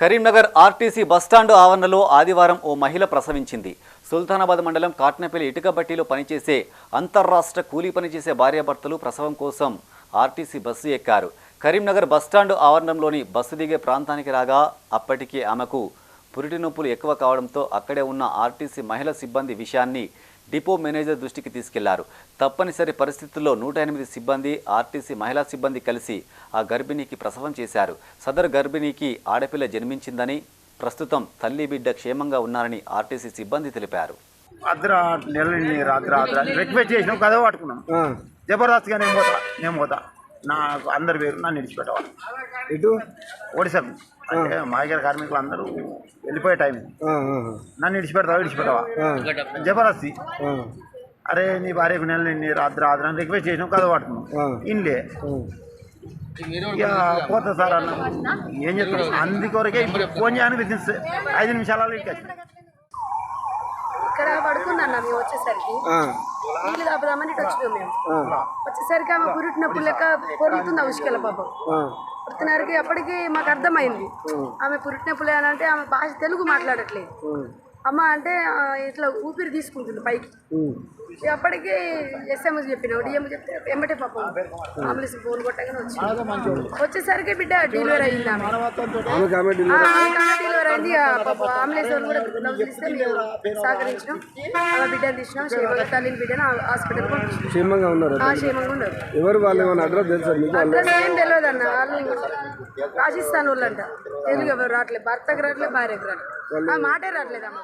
Karimnagar RTC bus stand ఆవరణలో ఆదివారం ఓ మహిళ ప్రసవించింది. సుల్తానాబాద్ మండలం కాట్నపల్లి ఇటుకబట్టిలో పనిచేసే అంతర్రాష్ట్ర కూలీ పనిచేసే భార్యాభర్తలు ప్రసవం కోసం ఆర్టీసీ బస్సు ఎక్కారు. కరీంనగర్ బస్టాండ్ ఆవరణంలోని బస్సు దిగే ప్రాంతానికి రాగా అప్పటికే ఆమెకు పురిటి నొప్పులు ఎక్కువ కావడంతో అక్కడే ఉన్న ఆర్టీసీ మహిళా సిబ్బంది విషయాన్ని డిపో మేనేజర్ దృష్టికి తీసుకెళ్ళారు. తప్పనిసరి పరిస్థితుల్లో నూట ఎనిమిది సిబ్బంది ఆర్టీసీ మహిళా సిబ్బంది కలిసి ఆ గర్భిణికి ప్రసవం చేశారు. సదరు గర్భిణికి ఆడపిల్ల జన్మించిందని ప్రస్తుతం తల్లి బిడ్డ క్షేమంగా ఉన్నారని ఆర్టీసీ సిబ్బంది తెలిపారు. అర్ధరా నెల రాత్రి రాత్రి. రిక్వెస్ట్ చేసినాం కథ పట్టుకున్నాం. జబర్దస్త్గా నేను పోతా నేను పోతా. నాకు అందరి పేరు నన్ను విడిచిపెట్టవాలి ఇటు ఒడిశాకు అంటే మాయగారి కార్మికులు అందరూ వెళ్ళిపోయే టైం. నన్ను విడిచిపెడతావా విడిచిపెట్టవా? జబర్దస్తి. అరే నీ భార్యకు నెల నిండి రాత్రి రాత్రి అని రిక్వెస్ట్ చేసినాం కథ ఆ. ఇన్లే. పోతా సార్ అన్న ఏం చెప్తాను అందుకొరకే ఇప్పుడు ఫోన్ చేయడానికి విత్ ఇన్ ఐదు నిమిషాలలో ఇక్కడ పడుకున్నాను మేము వచ్చేసరికి. ఆ, నీళ్ళు తాపుదామని ఇటు వచ్చినాం మేము. ఆ, వచ్చేసరికి ఆమె పురిటినప్పుడు లెక్క పొరుగుతుంది ఉసుకెల పాపం. పుట్టినరికి అప్పటికి మాకు అర్థమైంది. ఆమె పురిటినప్పుడు అని అంటే ఆమె భాష తెలుగు మాట్లాడట్లేదు. అమ్మ అంటే ఇట్లా ఊపిరి తీసుకుంటుంది పైకి. అప్పటికి ఎస్ఎంఎస్ చెప్పిన డిఎం చెప్తే ఎమ్మటే పాపం అంబులెన్స్ ఫోన్ కొట్టగానే వచ్చింది. వచ్చేసరికి బిడ్డ డెలివరీ అయింది ఆమె. డెలివరీ పాప అంబులెన్స్ వాళ్ళు కూడా బ్లౌజ్ ఇస్తే మేము సహకరించినాం ఆమె బిడ్డను తీసినాం. క్షేమంగా తల్లిని బిడ్డను హాస్పిటల్ క్షేమంగా ఉన్నారు ఆ క్షేమంగా ఉన్నారు. ఎవరు వాళ్ళు ఏమైనా అడ్రస్ తెలుసా మీకు వాళ్ళు? అడ్రస్ ఏం తెలియదు అన్న వాళ్ళు రాజస్థాన్ వాళ్ళంట. తెలుగు ఎవరు రావట్లేదు. భర్తకు రావట్లేదు భార్యకు రావట్లేదు. ఆ మాటే రావట్లేదు అమ్మ